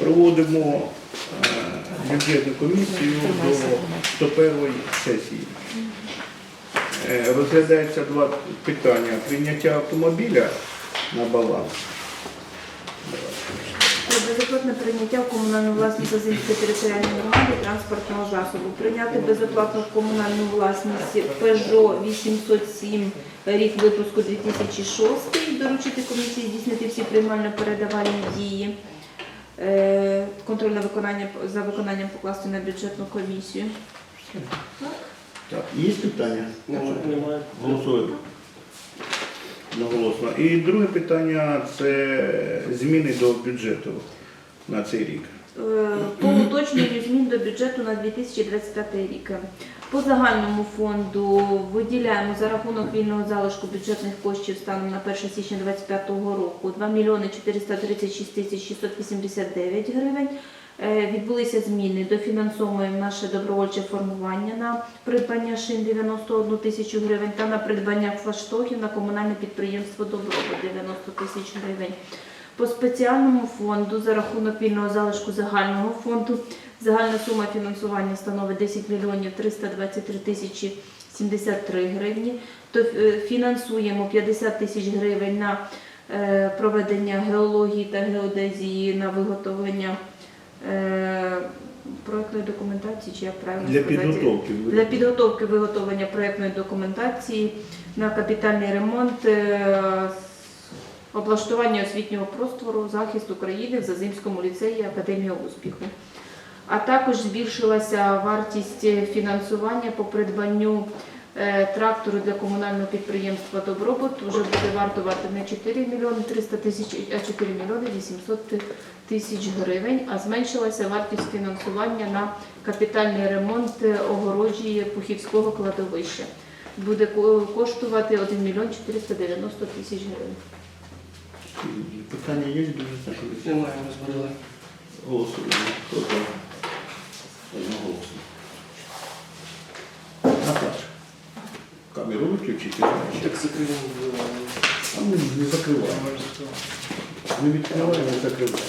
Проводимо е, бюджетну комісію до 101 сесії. Е, Розглядається два питання. Прийняття автомобіля на баланс. Безоплатне прийняття в комунальну власність Зазимської територіальної громади транспортного засобу. Прийняти безоплатно в комунальну власність Peugeot 807 рік випуску 2006, доручити комісії здійснити всі приймально-передавальні дії. Е, Контроль на виконання за виконанням покласти на бюджетну комісію. Так, є питання? Немає. Голосуємо. Наголосно. І друге питання це зміни до бюджету на цей рік. Уточненню змін до бюджету на 2025 рік. По загальному фонду виділяємо за рахунок вільного залишку бюджетних коштів станом на 1 січня 2025 року 2 мільйони 436 тисяч 689 гривень. Е, Відбулися зміни, дофінансовуємо наше добровольче формування на придбання шин 91 тисячу гривень та на придбання флагштоків на комунальне підприємство Добробут 90 тисяч гривень. По спеціальному фонду за рахунок вільного залишку загального фонду загальна сума фінансування становить 10 мільйонів 323 тисячі 73 гривні. То е, фінансуємо 50 тисяч гривень на е, проведення геології та геодезії на виготовлення е, проектної документації, чи як правильно Для сказати? підготовки. для підготовки виготовлення проєктної документації на капітальний ремонт, облаштування освітнього простору, захист України в Зазимському ліцеї Академія успіху. А також збільшилася вартість фінансування по придбанню е, трактору для комунального підприємства Добробут. Вже буде вартувати не 4 мільйони 300 тисяч, а 4 мільйони 800 тисяч гривень, а зменшилася вартість фінансування на капітальний ремонт огорожі Пухівського кладовища. Буде коштувати 1 мільйон 490 тисяч гривень. Питання є дуже комісії? Немає, розбирали. Голосуємо. Хто за? Одноголосно. Наташа. Камеру виключити. Так закриваємо. А ми не закриваємо. Не відкриваємо, не закриваємо.